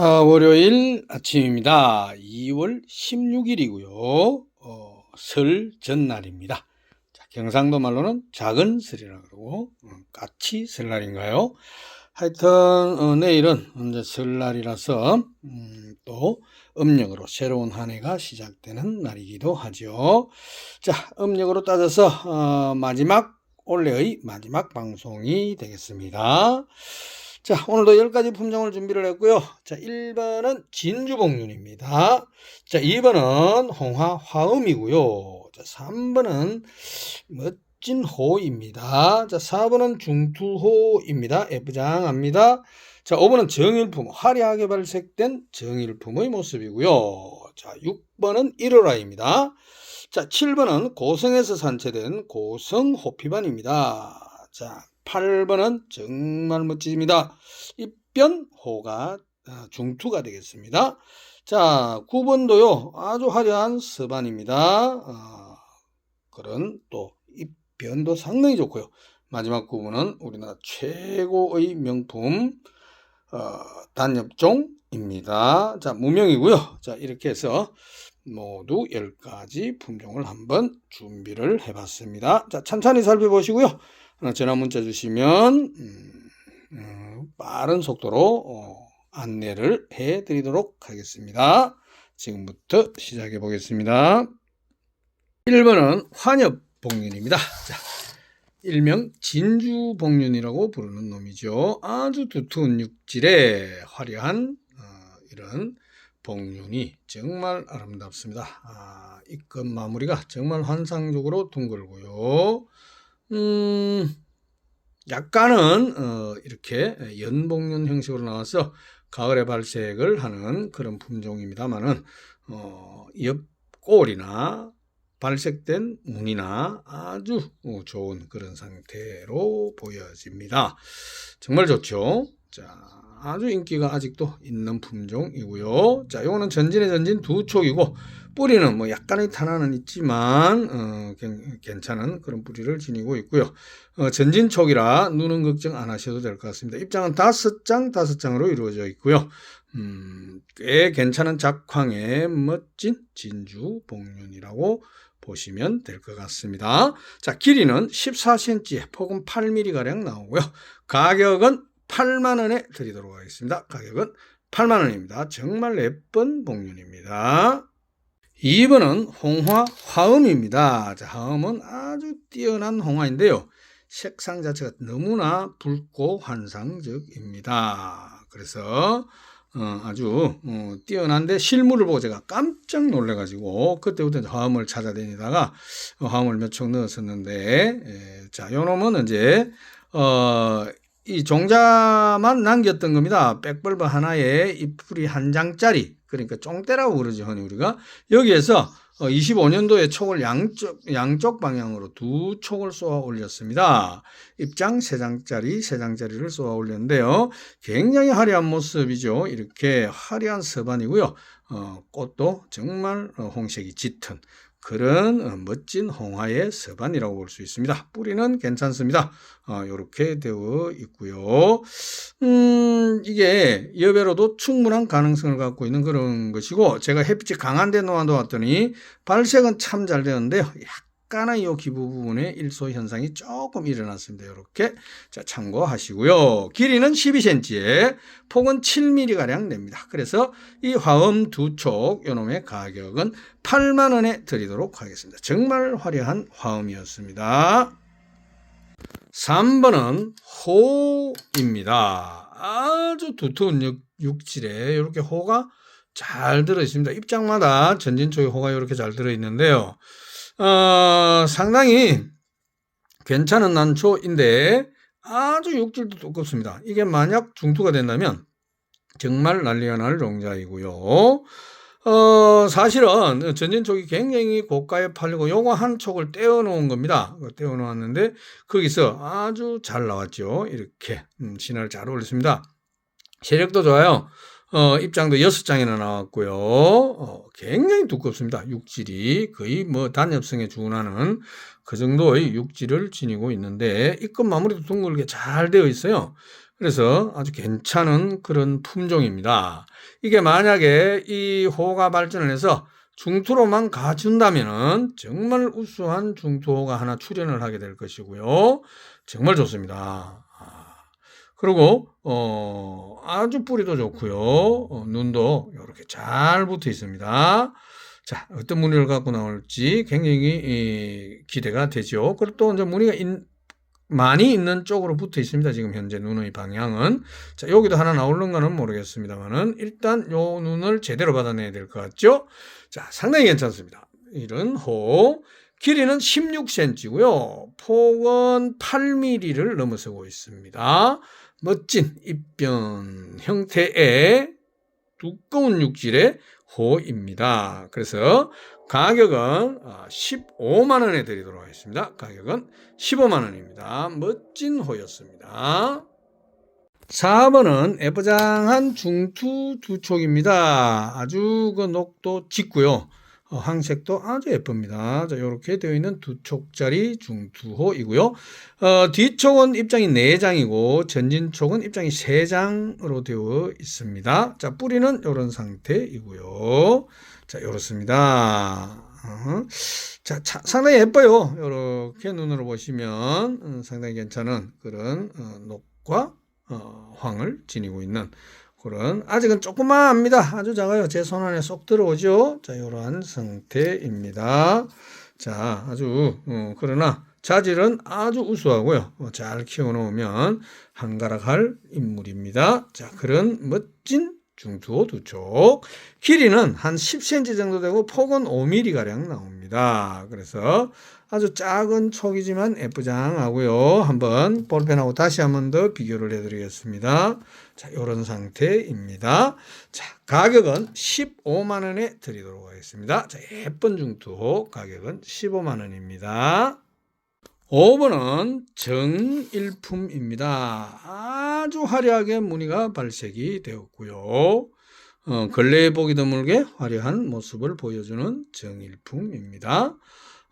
아, 월요일 아침입니다. 2월 16일이고요. 어, 설 전날입니다. 자, 경상도 말로는 작은 설이라 그러고 어, 까치 설날인가요? 하여튼 어, 내일은 이제 설날이라서 음, 또 음력으로 새로운 한 해가 시작되는 날이기도 하죠. 자, 음력으로 따져서 어, 마지막 올해의 마지막 방송이 되겠습니다. 자, 오늘도 10가지 품종을 준비를 했고요. 자, 1번은 진주복륜입니다. 자, 2번은 홍화 화음이고요. 자, 3번은 멋진 호입니다. 자, 4번은 중투호입니다. 예쁘장합니다. 자, 5번은 정일품, 화려하게 발색된 정일품의 모습이고요. 자, 6번은 1호라입니다. 자, 7번은 고성에서 산채된 고성 호피반입니다. 자, 8번은 정말 멋집니다. 입변호가 아, 중투가 되겠습니다. 자, 9번도요. 아주 화려한 서반입니다. 어, 그런 또 입변도 상당히 좋고요. 마지막 9번은 우리나라 최고의 명품 어, 단엽종입니다. 자, 무명이고요. 자, 이렇게 해서 모두 10가지 품종을 한번 준비를 해봤습니다. 자, 천천히 살펴보시고요. 어, 전화 문자 주시면 음, 어, 빠른 속도로 어, 안내를 해 드리도록 하겠습니다. 지금부터 시작해 보겠습니다. 1번은 환엽복륜입니다. 자, 일명 진주복륜이라고 부르는 놈이죠. 아주 두터운 육질의 화려한 어, 이런 복륜이 정말 아름답습니다. 아, 이끝 마무리가 정말 환상적으로 둥글고요. 음, 약간은 어, 이렇게 연복륜 형식으로 나와서 가을에 발색을 하는 그런 품종입니다만은 어, 옆골이나 발색된 무늬나 아주 좋은 그런 상태로 보여집니다. 정말 좋죠. 자, 아주 인기가 아직도 있는 품종이고요. 자, 요거는 전진의 전진 두 촉이고 뿌리는 뭐 약간의 탄화는 있지만 어, 괜찮은 그런 뿌리를 지니고 있고요. 어, 전진 촉이라 누는 걱정 안 하셔도 될 것 같습니다. 입장은 다섯 장 다섯 장으로 이루어져 있고요. 음, 꽤 괜찮은 작황의 멋진 진주 복륜이라고 보시면 될 것 같습니다. 자, 길이는 14cm, 폭은 8mm가량 나오고요. 가격은 8만 원에 드리도록 하겠습니다. 가격은 8만 원입니다. 정말 예쁜 복륜입니다. 2번은 홍화 화음입니다. 자, 화음은 아주 뛰어난 홍화인데요. 색상 자체가 너무나 붉고 환상적입니다. 그래서 어, 아주 어, 뛰어난데 실물을 보고 제가 깜짝 놀래가지고 그때부터 화음을 찾아다니다가 화음을 몇촉 넣었었는데 에, 자, 요 놈은 이제 어, 이 종자만 남겼던 겁니다. 백벌브 하나에 잎풀이 한 장짜리. 그러니까 쫑대라고 그러죠, 흔히 우리가. 여기에서 25년도에 어, 촉을 양쪽, 양쪽 방향으로 두 촉을 쏘아 올렸습니다. 입장 3장짜리, 3장짜리를 쏘아 올렸는데요. 굉장히 화려한 모습이죠. 이렇게 화려한 서반이고요. 어, 꽃도 정말 어, 홍색이 짙은 그런 어, 멋진 홍화의 서반이라고 볼 수 있습니다. 뿌리는 괜찮습니다. 어, 이렇게 되어 있고요. 음, 이게 여배로도 충분한 가능성을 갖고 있는 그런 것이고 제가 햇빛이 강한 데 놓아놓았더니 발색은 참 잘 되었는데요. 약 간의 이 기부 부분에 일소 현상이 조금 일어났습니다. 이렇게 자 참고하시고요. 길이는 12cm에 폭은 7mm가량 됩니다. 그래서 이 화음 두촉 요놈의 가격은 8만 원에 드리도록 하겠습니다. 정말 화려한 화음이었습니다. 3번은 호입니다. 아주 두터운 육, 육질에 이렇게 호가 잘 들어 있습니다. 입장마다 전진 쪽에 호가 이렇게 잘 들어 있는데요. 어, 상당히 괜찮은 난초인데 아주 육질도 두껍습니다. 이게 만약 중투가 된다면 정말 난리가 날 종자이고요. 어, 사실은 전진촉이 굉장히 고가에 팔리고 요거 한 촉을 떼어 놓은 겁니다. 떼어 놓았는데 거기서 아주 잘 나왔죠. 이렇게 음, 진화를 잘 올렸습니다. 세력도 좋아요. 어, 입장도 여섯 장이나 나왔고요. 어, 굉장히 두껍습니다. 육질이 거의 뭐 단엽성에 준하는 그 정도의 육질을 지니고 있는데 입금 마무리도 둥글게 잘 되어 있어요. 그래서 아주 괜찮은 그런 품종입니다. 이게 만약에 이 호가 발전을 해서 중투로만 가준다면은 정말 우수한 중투호가 하나 출현을 하게 될 것이고요. 정말 좋습니다. 아, 그리고 어, 아주 뿌리도 좋고요. 어, 눈도 이렇게 잘 붙어 있습니다. 자, 어떤 무늬를 갖고 나올지 굉장히 이, 기대가 되죠. 그리고 또 이제 무늬가 인, 많이 있는 쪽으로 붙어 있습니다. 지금 현재 눈의 방향은. 자, 여기도 하나 나오는가는 모르겠습니다만은 일단 요 눈을 제대로 받아내야 될 것 같죠? 자, 상당히 괜찮습니다. 이런 호. 길이는 16cm고요. 폭은 8mm를 넘어서고 있습니다. 멋진 입변 형태의 두꺼운 육질의 호입니다. 그래서 가격은 15만 원에 드리도록 하겠습니다. 가격은 15만 원입니다. 멋진 호였습니다. 4번은 애부장한 중투 두 촉입니다. 아주 그 녹도 짙고요. 어, 황색도 아주 예쁩니다. 자, 이렇게 되어 있는 두 촉짜리 중투호이고요. 어, 뒤촉은 입장이 4장이고 전진촉은 입장이 3장으로 되어 있습니다. 자, 뿌리는 이런 상태이고요. 자, 이렇습니다. 어, 자, 차, 상당히 예뻐요. 이렇게 눈으로 보시면 음, 상당히 괜찮은 그런 어, 녹과 어, 황을 지니고 있는 그런 아직은 조그마합니다. 아주 작아요. 제 손 안에 쏙 들어오죠. 자, 이러한 상태입니다. 자, 아주 어, 그러나 자질은 아주 우수하고요. 어, 잘 키워놓으면 한가락할 인물입니다. 자, 그런 멋진 중투호 두쪽 길이는 한 10cm 정도 되고 폭은 5mm 가량 나옵니다. 그래서 아주 작은 촉이지만 예쁘장하고요. 한번 볼펜하고 다시 한 번 더 비교를 해드리겠습니다. 자, 이런 상태입니다. 자, 가격은 15만 원에 드리도록 하겠습니다. 자, 예쁜 중투호 가격은 15만 원입니다. 5번은 정일품입니다. 아주 화려하게 무늬가 발색이 되었고요. 어, 근래에 보기 드물게 화려한 모습을 보여주는 정일품입니다.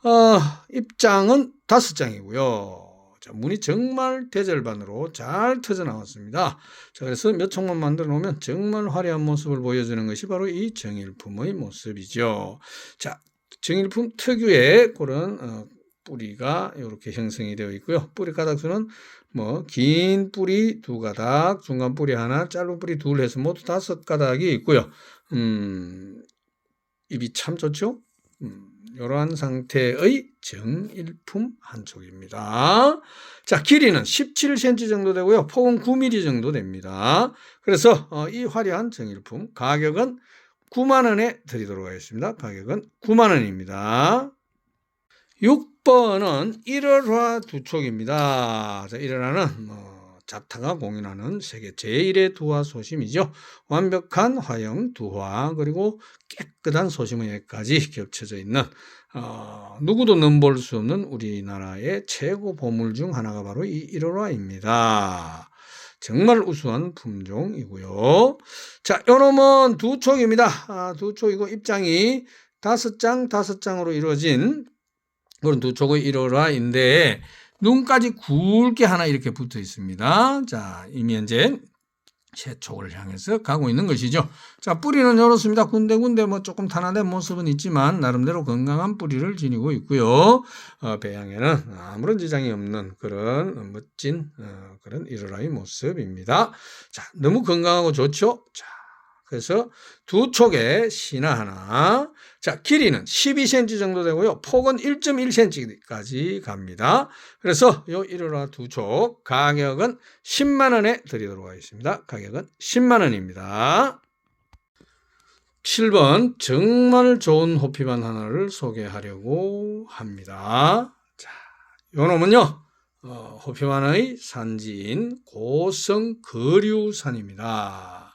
어, 입장은 다섯 장이고요. 자, 무늬 정말 대절반으로 잘 터져 나왔습니다. 자, 그래서 몇 촉만 만들어 놓으면 정말 화려한 모습을 보여주는 것이 바로 이 정일품의 모습이죠. 자, 정일품 특유의 그런 어, 뿌리가 이렇게 형성이 되어 있고요. 뿌리 가닥 수는 뭐 긴 뿌리 두 가닥, 중간 뿌리 하나, 짧은 뿌리 둘 해서 모두 다섯 가닥이 있고요. 음, 입이 참 좋죠. 음, 이러한 상태의 정일품 한 촉입니다. 자, 길이는 17cm 정도 되고요. 폭은 9mm 정도 됩니다. 그래서 어, 이 화려한 정일품 가격은 9만 원에 드리도록 하겠습니다. 가격은 9만 원입니다. 6번은 1월화 두촉입니다. 자, 1월화는 뭐 자타가 공인하는 세계 제1의 두화 소심이죠. 완벽한 화형 두화 그리고 깨끗한 소심의까지 겹쳐져 있는 어, 누구도 넘볼 수 없는 우리나라의 최고 보물 중 하나가 바로 이 1월화입니다. 정말 우수한 품종이고요. 자, 요놈은 두 촉입니다. 아, 두 촉이고 입장이 다섯 장, 다섯 장으로 이루어진 그런 두 촉의 1월화인데 눈까지 굵게 하나 이렇게 붙어 있습니다. 자, 이미 현재 새촉을 향해서 가고 있는 것이죠. 자, 뿌리는 이렇습니다. 군데군데 뭐 조금 탄화된 모습은 있지만 나름대로 건강한 뿌리를 지니고 있고요. 어, 배양에는 아무런 지장이 없는 그런 멋진 어, 그런 일어라의 모습입니다. 자, 너무 건강하고 좋죠. 자, 그래서 두 촉에 신화 하나. 자, 길이는 12cm 정도 되고요. 폭은 1.1cm까지 갑니다. 그래서 요 1호라 두 촉 가격은 10만 원에 드리도록 하겠습니다. 가격은 10만 원입니다. 7번 정말 좋은 호피반 하나를 소개하려고 합니다. 자, 요 놈은요. 어, 호피반의 산지인 고성 거류산입니다.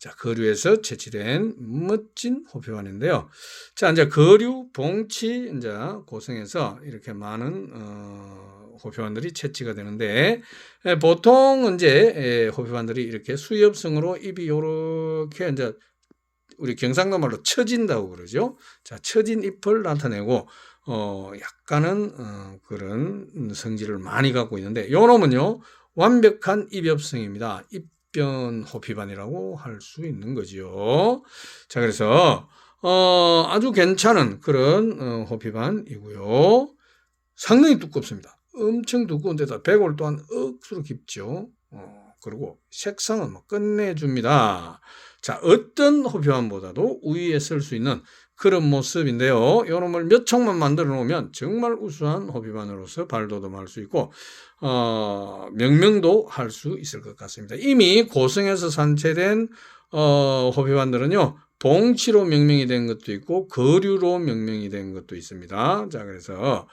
자, 거류에서 채취된 멋진 호피반인데요. 자, 이제 거류, 봉치, 이제 고성에서 이렇게 많은, 어, 호피반들이 채취가 되는데, 에, 보통 이제 에, 호피반들이 이렇게 수엽성으로 입이 요렇게 이제 우리 경상도 말로 처진다고 그러죠. 자, 처진 잎을 나타내고, 어, 약간은, 어, 그런 성질을 많이 갖고 있는데, 요 놈은요, 완벽한 입엽성입니다. 입 변 호피반이라고 할 수 있는 거지요. 자, 그래서 어, 아주 괜찮은 그런 어, 호피반이고요. 상당히 두껍습니다. 엄청 두꺼운데다 배골 또한 억수로 깊죠. 어, 그리고 색상은 뭐 끝내줍니다. 자, 어떤 호피반보다도 우위에 설 수 있는 그런 모습인데요. 이놈을 몇 촉만 만들어 놓으면 정말 우수한 호비반으로서 발돋움할 수 있고 어, 명명도 할 수 있을 것 같습니다. 이미 고성에서 산채된 어, 호비반들은요. 봉치로 명명이 된 것도 있고 거류로 명명이 된 것도 있습니다. 자, 그래서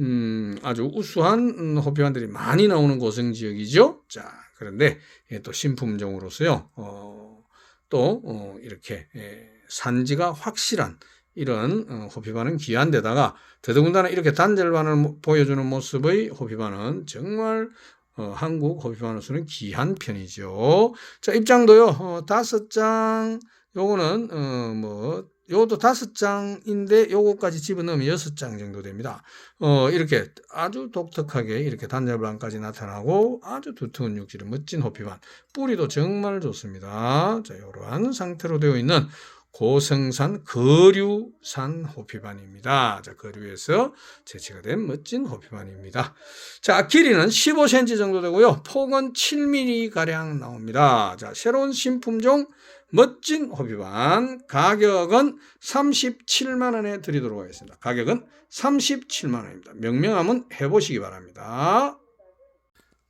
음, 아주 우수한 음, 호피반들이 많이 나오는 고성 지역이죠. 자, 그런데 이게 또 신품종으로서요. 어, 또 어, 이렇게 예, 산지가 확실한 이런 어, 호피반은 귀한 데다가 더더군다나 이렇게 단절반을 모- 보여주는 모습의 호피반은 정말 어, 한국 호피반으로서는 귀한 편이죠. 자 입장도요 어, 다섯 장 요거는 어, 뭐 요것도 다섯 장인데 요거까지 집어넣으면 여섯 장 정도 됩니다. 어, 이렇게 아주 독특하게 이렇게 단절반까지 나타나고 아주 두터운 육질의 멋진 호피반 뿌리도 정말 좋습니다. 자, 이러한 상태로 되어 있는 고성산 거류산 호피반입니다. 자, 거류에서 채취가 된 멋진 호피반입니다. 자, 길이는 15cm 정도 되고요. 폭은 7mm 가량 나옵니다. 자, 새로운 신품종 멋진 호피반 가격은 37만 원에 드리도록 하겠습니다. 가격은 37만 원입니다. 명명함은 해보시기 바랍니다.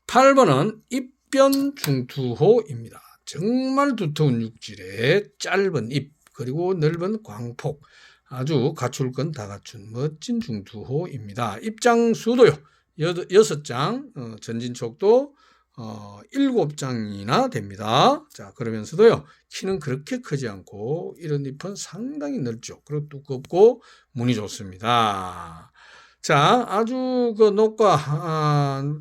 8번은 입변 중투호입니다. 정말 두터운 육질의 짧은 입 그리고 넓은 광폭 아주 갖출 건 다 갖춘 멋진 중투호입니다. 입장 수도요 여- 여섯 장 어, 전진촉도 어, 일곱 장이나 됩니다. 자 그러면서도요 키는 그렇게 크지 않고 이런 잎은 상당히 넓죠. 그리고 두껍고 무늬 좋습니다. 자 아주 그 녹과 아,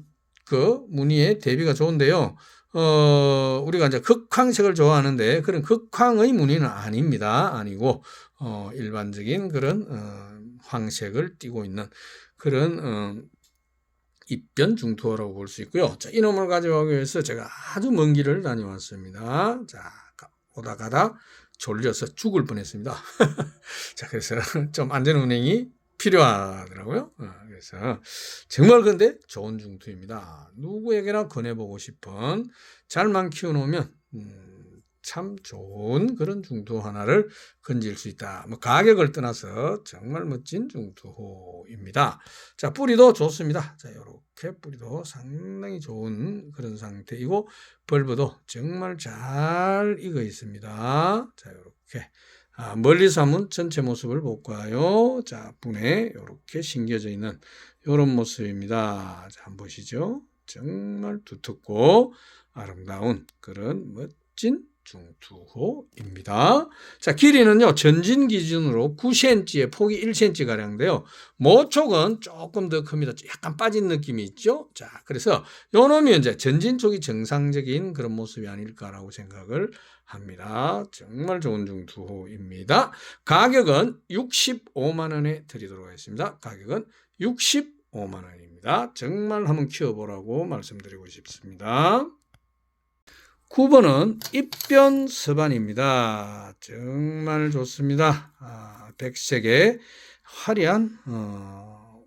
그 무늬의 대비가 좋은데요. 어, 우리가 이제 극황색을 좋아하는데 그런 극황의 무늬는 아닙니다. 아니고 어, 일반적인 그런 어, 황색을 띠고 있는 그런 어, 입변 중투어라고 볼 수 있고요. 자, 이놈을 가져가기 위해서 제가 아주 먼 길을 다녀왔습니다. 자, 가- 오다 가다 졸려서 죽을 뻔했습니다. 자, 그래서 좀 안전 운행이 필요하더라고요. 어, 그래서 정말 근데 좋은 중투입니다. 누구에게나 권해보고 싶은 잘만 키워놓으면 음, 참 좋은 그런 중투 하나를 건질 수 있다. 뭐 가격을 떠나서 정말 멋진 중투호입니다. 자 뿌리도 좋습니다. 자 이렇게 뿌리도 상당히 좋은 그런 상태이고 벌브도 정말 잘 익어 있습니다. 자 이렇게 아, 멀리서 한번 전체 모습을 볼까요? 자, 분에 이렇게 심겨져 있는 이런 모습입니다. 자, 한번 보시죠. 정말 두텁고 아름다운 그런 멋진 중투호입니다. 자, 길이는요, 전진 기준으로 9cm에 폭이 1cm 가량인데요. 모촉은 조금 더 큽니다. 약간 빠진 느낌이 있죠? 자, 그래서 요 놈이 이제 전진 쪽이 정상적인 그런 모습이 아닐까라고 생각을 합니다. 정말 좋은 중투호입니다. 가격은 65만 원에 드리도록 하겠습니다. 가격은 65만 원입니다. 정말 한번 키워보라고 말씀드리고 싶습니다. 9번은 입변 서반입니다. 정말 좋습니다. 아, 백색의 화려한 어,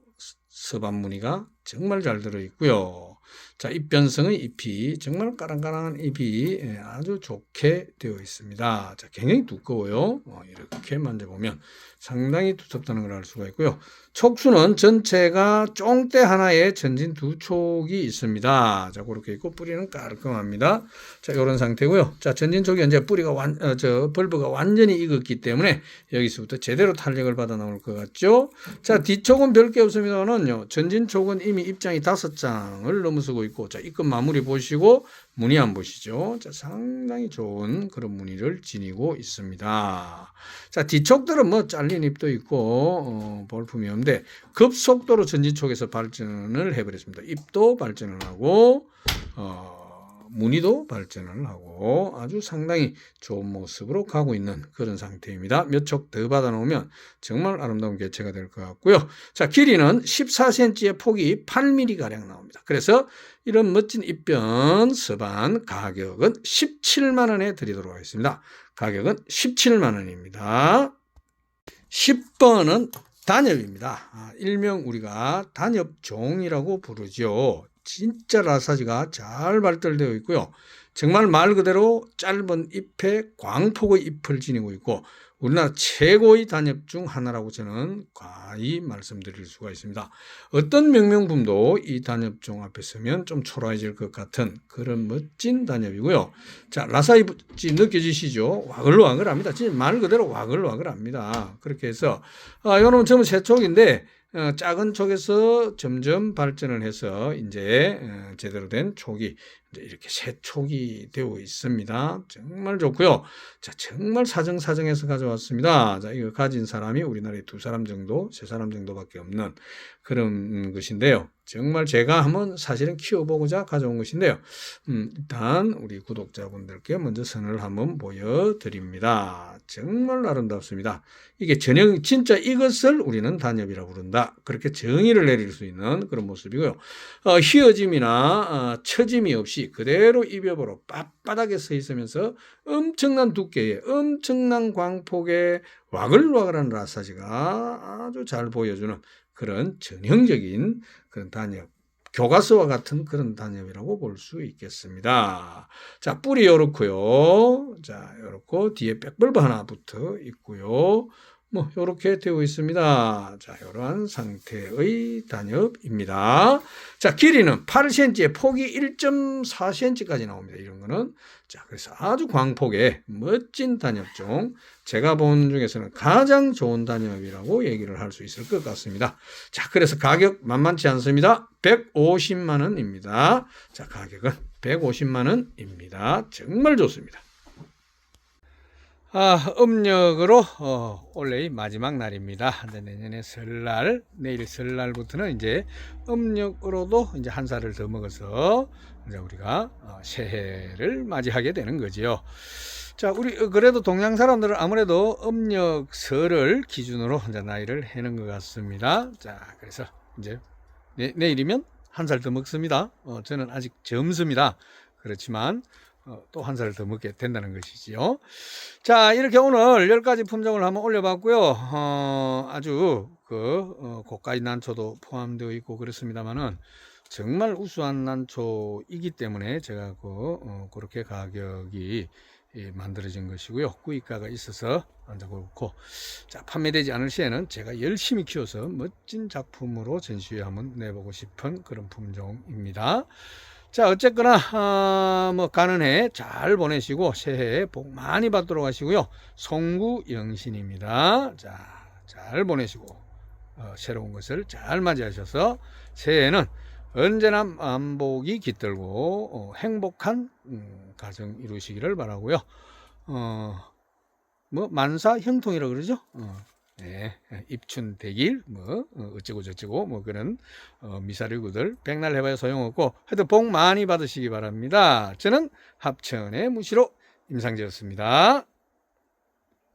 서반 무늬가 정말 잘 들어 있고요. 자, 입변성의 잎이 정말 까랑까랑한 잎이 예, 아주 좋게 되어 있습니다. 자, 굉장히 두꺼워요. 어, 이렇게 만져보면 상당히 두텁다는 걸 알 수가 있고요. 촉수는 전체가 쫑대 하나에 전진 두 촉이 있습니다. 자, 그렇게 있고 뿌리는 깔끔합니다. 자, 이런 상태고요. 자, 전진 촉이 이제 뿌리가 완, 어, 저 벌브가 완전히 익었기 때문에 여기서부터 제대로 탄력을 받아 나올 것 같죠. 자, 뒤촉은 별게 없습니다만요. 전진 촉은 이미 입장이 다섯 장을 넘 어서고 있고, 자, 입금 마무리 보시고 무늬 안 보시죠. 자, 상당히 좋은 그런 무늬를 지니고 있습니다. 자, 뒤촉들은 뭐 잘린 잎도 있고, 어, 볼품이 없는데, 급속도로 전진 촉에서 발전을 해버렸습니다. 잎도 발전을 하고, 어, 문의도 발전을 하고 아주 상당히 좋은 모습으로 가고 있는 그런 상태입니다. 몇촉더 받아놓으면 정말 아름다운 개체가 될 것 같고요. 자, 길이는 14cm의 폭이 8mm가량 나옵니다. 그래서 이런 멋진 입변 서반 가격은 17만 원에 드리도록 하겠습니다. 가격은 17만 원입니다. 10번은 단엽입니다. 아, 일명 우리가 단엽종이라고 부르죠. 진짜 라사지가 잘 발달되어 있고요. 정말 말 그대로 짧은 잎에 광폭의 잎을 지니고 있고 우리나라 최고의 단엽 중 하나라고 저는 과히 말씀드릴 수가 있습니다. 어떤 명명품도 이 단엽종 앞에 서면 좀 초라해질 것 같은 그런 멋진 단엽이고요. 자, 라사이지 느껴지시죠? 와글와글합니다. 진짜 말 그대로 와글와글합니다. 그렇게 해서 아, 이거는 전부 새 촉인데 어, 작은 촉에서 점점 발전을 해서 이제 어, 제대로 된 촉이 이렇게 새 촉이 되고 있습니다. 정말 좋고요. 자, 정말 사정사정해서 가져왔습니다. 자, 이거 가진 사람이 우리나라에 두 사람 정도, 세 사람 정도밖에 없는 그런 것인데요. 정말 제가 한번 사실은 키워보고자 가져온 것인데요. 음, 일단 우리 구독자분들께 먼저 선을 한번 보여드립니다. 정말 아름답습니다. 이게 전형, 진짜 이것을 우리는 단엽이라고 부른다. 그렇게 정의를 내릴 수 있는 그런 모습이고요. 어, 휘어짐이나 어, 처짐이 없이 그대로 입엽으로 빳빳하게 서 있으면서 엄청난 두께에 엄청난 광폭의 와글와글한 라사지가 아주 잘 보여주는 그런 전형적인 그런 단엽. 교과서와 같은 그런 단엽이라고 볼 수 있겠습니다. 자, 뿌리 요렇고요. 자, 요렇고 뒤에 백벌브 하나 붙어 있고요. 뭐 요렇게 되어 있습니다. 자, 이러한 상태의 단엽입니다. 자, 길이는 8cm에 폭이 1.4cm까지 나옵니다. 이런 거는 자, 그래서 아주 광폭의 멋진 단엽종. 제가 본 중에서는 가장 좋은 단엽이라고 얘기를 할 수 있을 것 같습니다. 자, 그래서 가격 만만치 않습니다. 150만 원입니다. 자, 가격은 150만 원입니다. 정말 좋습니다. 아, 음력으로 어, 올해의 마지막 날입니다. 내년에 설날, 내일 설날부터는 이제 음력으로도 이제 한 살을 더 먹어서 이제 우리가 어, 새해를 맞이하게 되는 거지요. 자, 우리 어, 그래도 동양 사람들은 아무래도 음력 설을 기준으로 이제 나이를 해는 것 같습니다. 자, 그래서 이제 내, 내일이면 한 살 더 먹습니다. 어, 저는 아직 젊습니다. 그렇지만 어, 또 한 살 더 먹게 된다는 것이지요. 자, 이렇게 오늘 10가지 품종을 한번 올려봤고요. 어, 아주 그 어, 고가의 난초도 포함되어 있고 그렇습니다만은 정말 우수한 난초이기 때문에 제가 그, 어, 그렇게 가격이 예, 만들어진 것이고요. 구입가가 있어서 앉아 그렇고 자 판매되지 않을 시에는 제가 열심히 키워서 멋진 작품으로 전시회 한번 내보고 싶은 그런 품종입니다. 자 어쨌거나 어, 뭐 가는 해 잘 보내시고 새해 복 많이 받도록 하시고요. 송구 영신입니다. 자 잘 보내시고 어, 새로운 것을 잘 맞이하셔서 새해에는 언제나 만복이 깃들고 어, 행복한 음, 가정 이루시기를 바라고요. 어, 뭐 만사 형통이라 그러죠. 어, 네, 입춘대길 뭐 어, 어쩌고 저쩌고 뭐 그런 어, 미사리구들 백날 해봐야 소용없고 하여튼 복 많이 받으시기 바랍니다. 저는 합천의 무시로 임상재였습니다.